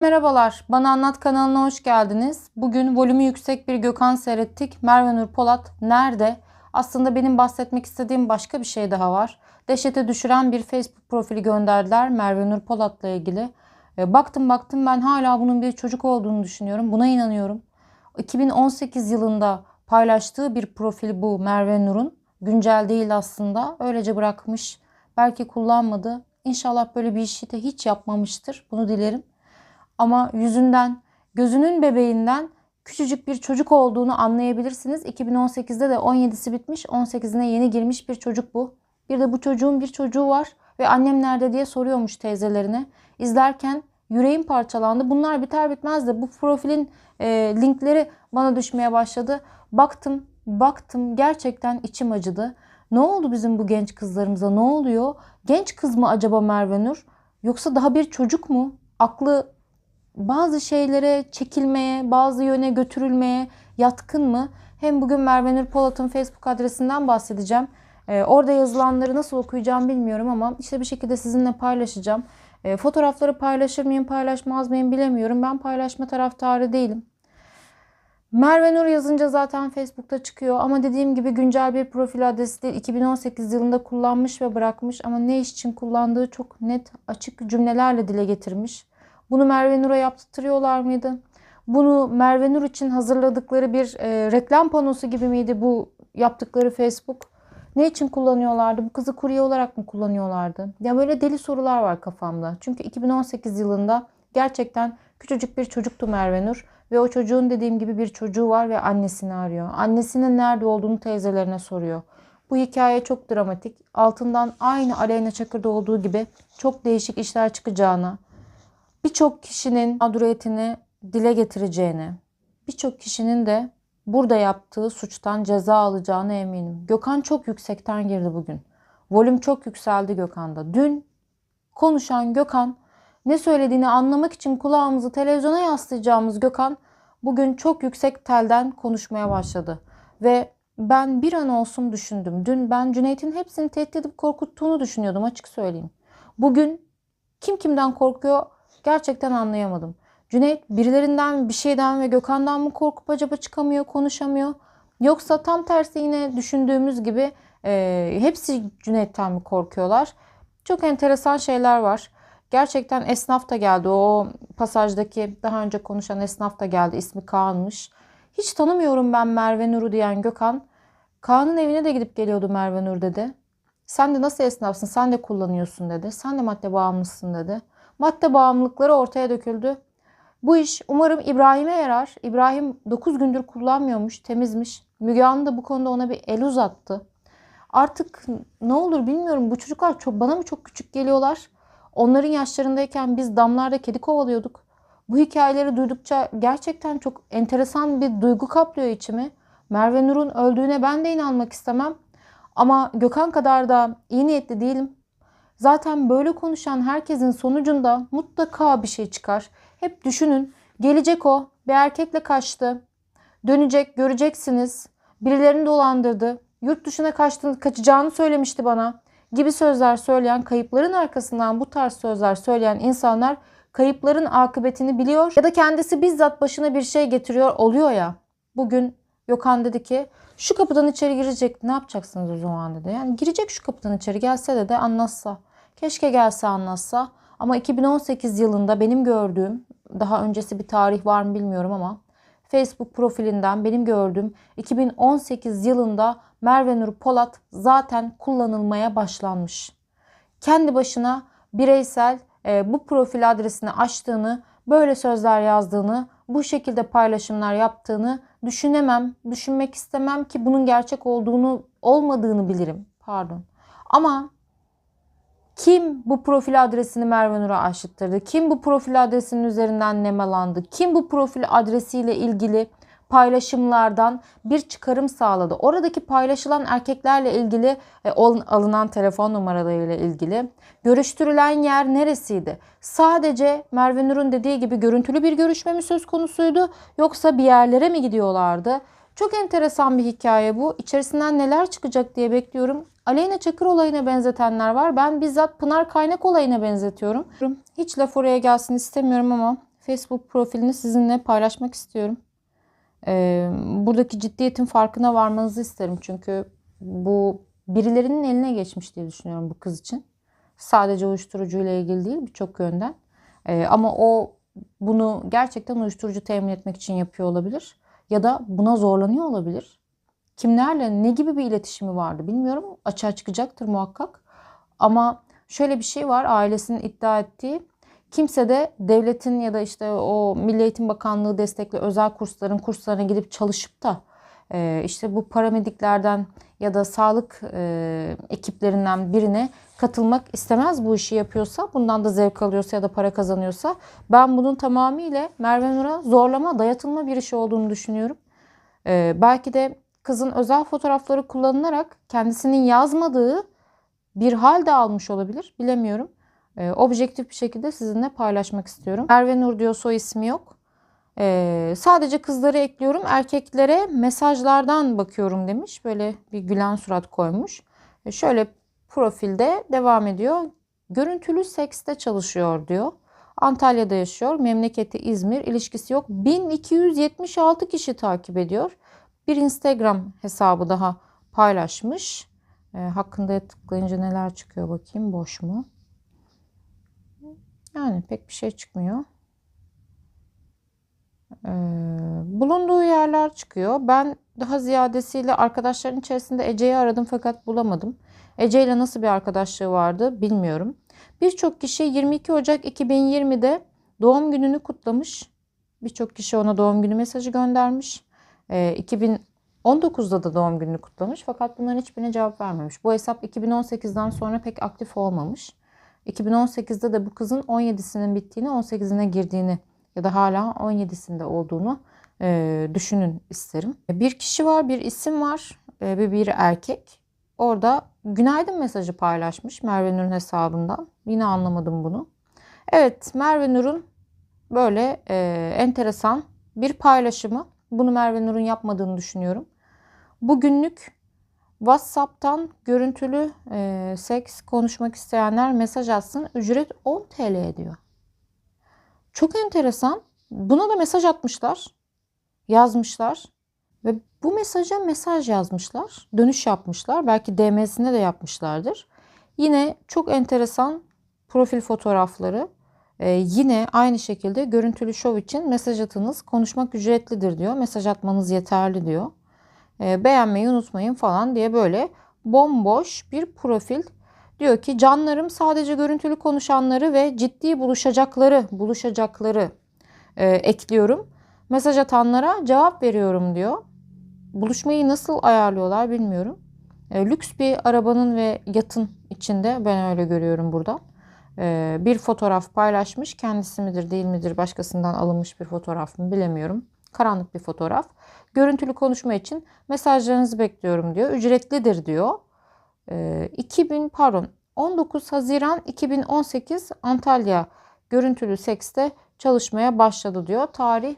Merhabalar, Bana Anlat kanalına hoş geldiniz. Bugün volümü yüksek bir Gökhan seyrettik. Merve Nur Polat nerede? Aslında benim bahsetmek istediğim başka bir şey daha var. Dehşete düşüren bir Facebook profili gönderdiler Merve Nur Polat'la ilgili. E, Baktım baktım ben hala bunun bir çocuk olduğunu düşünüyorum. Buna inanıyorum. 2018 yılında paylaştığı bir profil bu Merve Nur'un. Güncel değil aslında. Öylece bırakmış. Belki kullanmadı. İnşallah böyle bir işi de hiç yapmamıştır. Bunu dilerim. Ama yüzünden, gözünün bebeğinden küçücük bir çocuk olduğunu anlayabilirsiniz. 2018'de de 17'si bitmiş, 18'ine yeni girmiş bir çocuk bu. Bir de bu çocuğun bir çocuğu var ve annem nerede diye soruyormuş teyzelerine. İzlerken yüreğim parçalandı. Bunlar biter bitmez de bu profilin e, linkleri bana düşmeye başladı. Baktım, baktım gerçekten içim acıdı. Ne oldu bizim bu genç kızlarımıza? Ne oluyor? Genç kız mı acaba Merve Nur? Yoksa daha bir çocuk mu? Aklı bazı şeylere çekilmeye, bazı yöne götürülmeye yatkın mı? Hem bugün Merve Nur Polat'ın Facebook adresinden bahsedeceğim. Ee, orada yazılanları nasıl okuyacağım bilmiyorum ama işte bir şekilde sizinle paylaşacağım. Ee, fotoğrafları paylaşır mıyım, paylaşmaz mıyım bilemiyorum. Ben paylaşma taraftarı değilim. Merve Nur yazınca zaten Facebook'ta çıkıyor ama dediğim gibi güncel bir profil adresi değil. 2018 yılında kullanmış ve bırakmış ama ne iş için kullandığı çok net, açık cümlelerle dile getirmiş. Bunu Merve Nur'a yaptırıyorlar mıydı? Bunu Merve Nur için hazırladıkları bir e, reklam panosu gibi miydi bu yaptıkları Facebook? Ne için kullanıyorlardı? Bu kızı kurye olarak mı kullanıyorlardı? Ya böyle deli sorular var kafamda. Çünkü 2018 yılında gerçekten küçücük bir çocuktu Merve Nur. Ve o çocuğun dediğim gibi bir çocuğu var ve annesini arıyor. Annesinin nerede olduğunu teyzelerine soruyor. Bu hikaye çok dramatik. Altından aynı Aleyna Çakır'da olduğu gibi çok değişik işler çıkacağına, birçok kişinin mağduriyetini dile getireceğini, birçok kişinin de burada yaptığı suçtan ceza alacağına eminim. Gökhan çok yüksekten girdi bugün. Volüm çok yükseldi Gökhan'da. Dün konuşan Gökhan, ne söylediğini anlamak için kulağımızı televizyona yaslayacağımız Gökhan bugün çok yüksek telden konuşmaya başladı. Ve ben bir an olsun düşündüm. Dün ben Cüneyt'in hepsini tehdit edip korkuttuğunu düşünüyordum açık söyleyeyim. Bugün kim kimden korkuyor gerçekten anlayamadım. Cüneyt birilerinden bir şeyden ve Gökhan'dan mı korkup acaba çıkamıyor, konuşamıyor? Yoksa tam tersi yine düşündüğümüz gibi e, hepsi Cüneyt'ten mi korkuyorlar? Çok enteresan şeyler var. Gerçekten esnaf da geldi. O pasajdaki daha önce konuşan esnaf da geldi. İsmi Kaan'mış. Hiç tanımıyorum ben Merve Nur'u diyen Gökhan. Kaan'ın evine de gidip geliyordu Merve Nur dedi. Sen de nasıl esnafsın? Sen de kullanıyorsun dedi. Sen de madde bağımlısın dedi. Madde bağımlılıkları ortaya döküldü. Bu iş umarım İbrahim'e yarar. İbrahim 9 gündür kullanmıyormuş, temizmiş. Müge Anlı da bu konuda ona bir el uzattı. Artık ne olur bilmiyorum. Bu çocuklar çok bana mı çok küçük geliyorlar? Onların yaşlarındayken biz damlarda kedi kovalıyorduk. Bu hikayeleri duydukça gerçekten çok enteresan bir duygu kaplıyor içimi. Merve Nur'un öldüğüne ben de inanmak istemem. Ama Gökhan kadar da iyi niyetli değilim. Zaten böyle konuşan herkesin sonucunda mutlaka bir şey çıkar. Hep düşünün. Gelecek o. Bir erkekle kaçtı. Dönecek, göreceksiniz. Birilerini dolandırdı. Yurt dışına kaçtığını, kaçacağını söylemişti bana. Gibi sözler söyleyen, kayıpların arkasından bu tarz sözler söyleyen insanlar kayıpların akıbetini biliyor ya da kendisi bizzat başına bir şey getiriyor oluyor ya. Bugün Gökhan dedi ki şu kapıdan içeri girecek ne yapacaksınız o zaman dedi. Yani girecek şu kapıdan içeri gelse de de anlatsa. Keşke gelse anlatsa. Ama 2018 yılında benim gördüğüm, daha öncesi bir tarih var mı bilmiyorum ama Facebook profilinden benim gördüğüm 2018 yılında Merve Nur Polat zaten kullanılmaya başlanmış. Kendi başına bireysel e, bu profil adresini açtığını, böyle sözler yazdığını, bu şekilde paylaşımlar yaptığını düşünemem, düşünmek istemem ki bunun gerçek olduğunu, olmadığını bilirim. Pardon. Ama kim bu profil adresini Merve Nur'a aşıttırdı? Kim bu profil adresinin üzerinden nemalandı? Kim bu profil adresiyle ilgili paylaşımlardan bir çıkarım sağladı? Oradaki paylaşılan erkeklerle ilgili e, alınan telefon numaralarıyla ilgili görüştürülen yer neresiydi? Sadece Merve Nur'un dediği gibi görüntülü bir görüşme mi söz konusuydu yoksa bir yerlere mi gidiyorlardı? Çok enteresan bir hikaye bu. İçerisinden neler çıkacak diye bekliyorum. Aleyna Çakır olayına benzetenler var. Ben bizzat Pınar Kaynak olayına benzetiyorum. Hiç laf oraya gelsin istemiyorum ama Facebook profilini sizinle paylaşmak istiyorum. Ee, buradaki ciddiyetin farkına varmanızı isterim. Çünkü bu birilerinin eline geçmiş diye düşünüyorum bu kız için. Sadece uyuşturucu ile ilgili değil birçok yönden. Ee, ama o bunu gerçekten uyuşturucu temin etmek için yapıyor olabilir. Ya da buna zorlanıyor olabilir. Kimlerle ne gibi bir iletişimi vardı bilmiyorum. Açığa çıkacaktır muhakkak. Ama şöyle bir şey var ailesinin iddia ettiği. Kimse de devletin ya da işte o Milli Eğitim Bakanlığı destekli özel kursların kurslarına gidip çalışıp da e, işte bu paramediklerden ya da sağlık e, ekiplerinden birine katılmak istemez bu işi yapıyorsa, bundan da zevk alıyorsa ya da para kazanıyorsa ben bunun tamamıyla Merve Nur'a zorlama, dayatılma bir iş olduğunu düşünüyorum. E, belki de kızın özel fotoğrafları kullanılarak kendisinin yazmadığı bir hal de almış olabilir. Bilemiyorum. E, objektif bir şekilde sizinle paylaşmak istiyorum. Merve Nur diyor soy ismi yok. E, sadece kızları ekliyorum. Erkeklere mesajlardan bakıyorum demiş. Böyle bir gülen surat koymuş. E, şöyle profilde devam ediyor. Görüntülü sekste çalışıyor diyor. Antalya'da yaşıyor. Memleketi İzmir. İlişkisi yok. 1276 kişi takip ediyor. Bir Instagram hesabı daha paylaşmış. E, hakkında tıklayınca neler çıkıyor bakayım. Boş mu? Yani pek bir şey çıkmıyor. Ee, bulunduğu yerler çıkıyor. Ben daha ziyadesiyle arkadaşların içerisinde Ece'yi aradım fakat bulamadım. Ece ile nasıl bir arkadaşlığı vardı bilmiyorum. Birçok kişi 22 Ocak 2020'de doğum gününü kutlamış. Birçok kişi ona doğum günü mesajı göndermiş. Ee, 2019'da da doğum gününü kutlamış fakat bunların hiçbirine cevap vermemiş. Bu hesap 2018'den sonra pek aktif olmamış. 2018'de de bu kızın 17'sinin bittiğini 18'ine girdiğini ya da hala 17'sinde olduğunu e, düşünün isterim. Bir kişi var, bir isim var e, ve bir erkek. Orada günaydın mesajı paylaşmış Merve Nur'un hesabından. Yine anlamadım bunu. Evet Merve Nur'un böyle e, enteresan bir paylaşımı. Bunu Merve Nur'un yapmadığını düşünüyorum. Bugünlük WhatsApp'tan görüntülü e, seks konuşmak isteyenler mesaj atsın. Ücret 10 TL diyor. Çok enteresan. Buna da mesaj atmışlar. Yazmışlar. Ve bu mesaja mesaj yazmışlar. Dönüş yapmışlar. Belki DM'sine de yapmışlardır. Yine çok enteresan profil fotoğrafları. Ee, yine aynı şekilde görüntülü şov için mesaj atınız. Konuşmak ücretlidir diyor. Mesaj atmanız yeterli diyor. Ee, beğenmeyi unutmayın falan diye böyle bomboş bir profil Diyor ki canlarım sadece görüntülü konuşanları ve ciddi buluşacakları, buluşacakları e, ekliyorum. Mesaj atanlara cevap veriyorum diyor. Buluşmayı nasıl ayarlıyorlar bilmiyorum. E, lüks bir arabanın ve yatın içinde ben öyle görüyorum burada. E, bir fotoğraf paylaşmış. Kendisi midir değil midir başkasından alınmış bir fotoğraf mı bilemiyorum. Karanlık bir fotoğraf. Görüntülü konuşma için mesajlarınızı bekliyorum diyor. Ücretlidir diyor. 2000 ee, pardon 19 Haziran 2018 Antalya görüntülü sekste çalışmaya başladı diyor. Tarih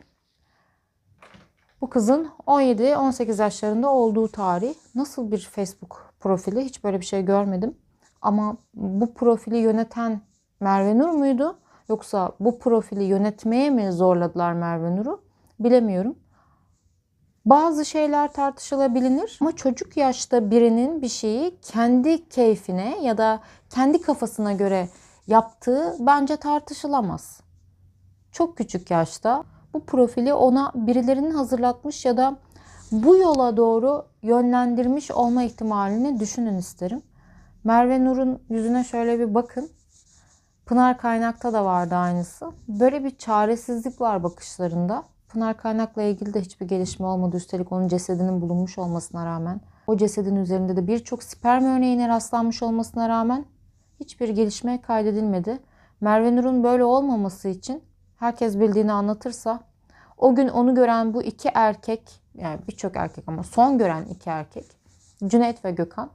bu kızın 17-18 yaşlarında olduğu tarih. Nasıl bir Facebook profili? Hiç böyle bir şey görmedim. Ama bu profili yöneten Merve Nur muydu? Yoksa bu profili yönetmeye mi zorladılar Merve Nur'u? Bilemiyorum. Bazı şeyler tartışılabilir ama çocuk yaşta birinin bir şeyi kendi keyfine ya da kendi kafasına göre yaptığı bence tartışılamaz. Çok küçük yaşta bu profili ona birilerinin hazırlatmış ya da bu yola doğru yönlendirmiş olma ihtimalini düşünün isterim. Merve Nur'un yüzüne şöyle bir bakın. Pınar Kaynak'ta da vardı aynısı. Böyle bir çaresizlik var bakışlarında. Pınar Kaynak'la ilgili de hiçbir gelişme olmadı. Üstelik onun cesedinin bulunmuş olmasına rağmen. O cesedin üzerinde de birçok sperm örneğine rastlanmış olmasına rağmen hiçbir gelişme kaydedilmedi. Merve Nur'un böyle olmaması için herkes bildiğini anlatırsa o gün onu gören bu iki erkek yani birçok erkek ama son gören iki erkek Cüneyt ve Gökhan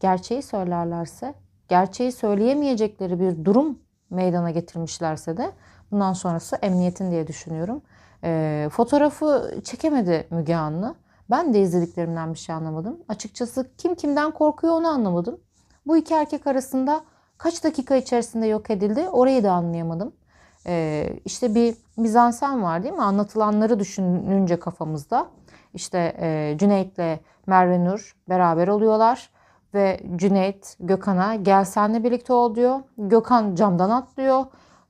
gerçeği söylerlerse gerçeği söyleyemeyecekleri bir durum meydana getirmişlerse de bundan sonrası emniyetin diye düşünüyorum. E, fotoğrafı çekemedi Müge Anlı. Ben de izlediklerimden bir şey anlamadım. Açıkçası kim kimden korkuyor onu anlamadım. Bu iki erkek arasında kaç dakika içerisinde yok edildi orayı da anlayamadım. e, işte bir mizansen var değil mi? Anlatılanları düşününce kafamızda. İşte e, Cüneyt'le Merve Nur beraber oluyorlar ve Cüneyt Gökhan'a gel senle birlikte ol diyor. Gökhan camdan atlıyor,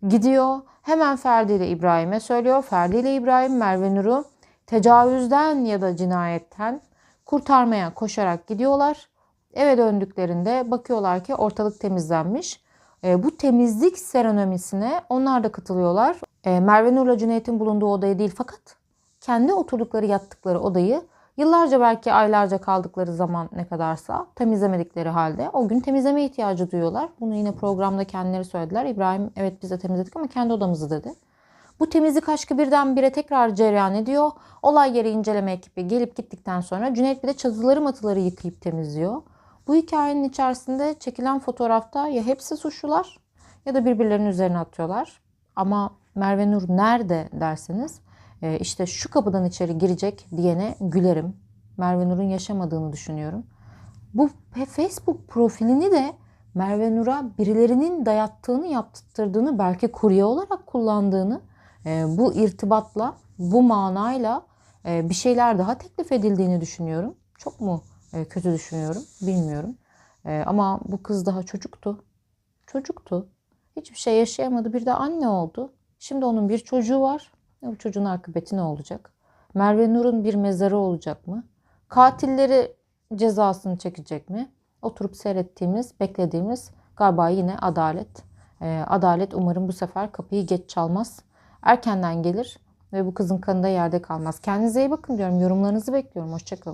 gidiyor. Hemen Ferdi ile İbrahim'e söylüyor. Ferdi ile İbrahim Merve Nur'u tecavüzden ya da cinayetten kurtarmaya koşarak gidiyorlar. Eve döndüklerinde bakıyorlar ki ortalık temizlenmiş. E, bu temizlik seremonisine onlar da katılıyorlar. E, Merve Nur'la Cüneyt'in bulunduğu odaya değil fakat kendi oturdukları yattıkları odayı yıllarca belki aylarca kaldıkları zaman ne kadarsa temizlemedikleri halde o gün temizleme ihtiyacı duyuyorlar. Bunu yine programda kendileri söylediler. İbrahim evet biz de temizledik ama kendi odamızı dedi. Bu temizlik aşkı birdenbire tekrar cereyan ediyor. Olay yeri inceleme ekibi gelip gittikten sonra Cüneyt bir de çatıları matıları yıkayıp temizliyor. Bu hikayenin içerisinde çekilen fotoğrafta ya hepsi suçlular ya da birbirlerinin üzerine atıyorlar. Ama Merve Nur nerede derseniz e, işte şu kapıdan içeri girecek diyene gülerim. Merve Nur'un yaşamadığını düşünüyorum. Bu Facebook profilini de Merve Nur'a birilerinin dayattığını, yaptırdığını, belki kurye olarak kullandığını, e, bu irtibatla, bu manayla e, bir şeyler daha teklif edildiğini düşünüyorum. Çok mu e, kötü düşünüyorum bilmiyorum. Ama bu kız daha çocuktu. Çocuktu. Hiçbir şey yaşayamadı. Bir de anne oldu. Şimdi onun bir çocuğu var. Bu çocuğun akıbeti ne olacak? Merve Nur'un bir mezarı olacak mı? Katilleri cezasını çekecek mi? Oturup seyrettiğimiz, beklediğimiz galiba yine adalet. adalet umarım bu sefer kapıyı geç çalmaz. Erkenden gelir ve bu kızın kanı da yerde kalmaz. Kendinize iyi bakın diyorum. Yorumlarınızı bekliyorum. Hoşçakalın.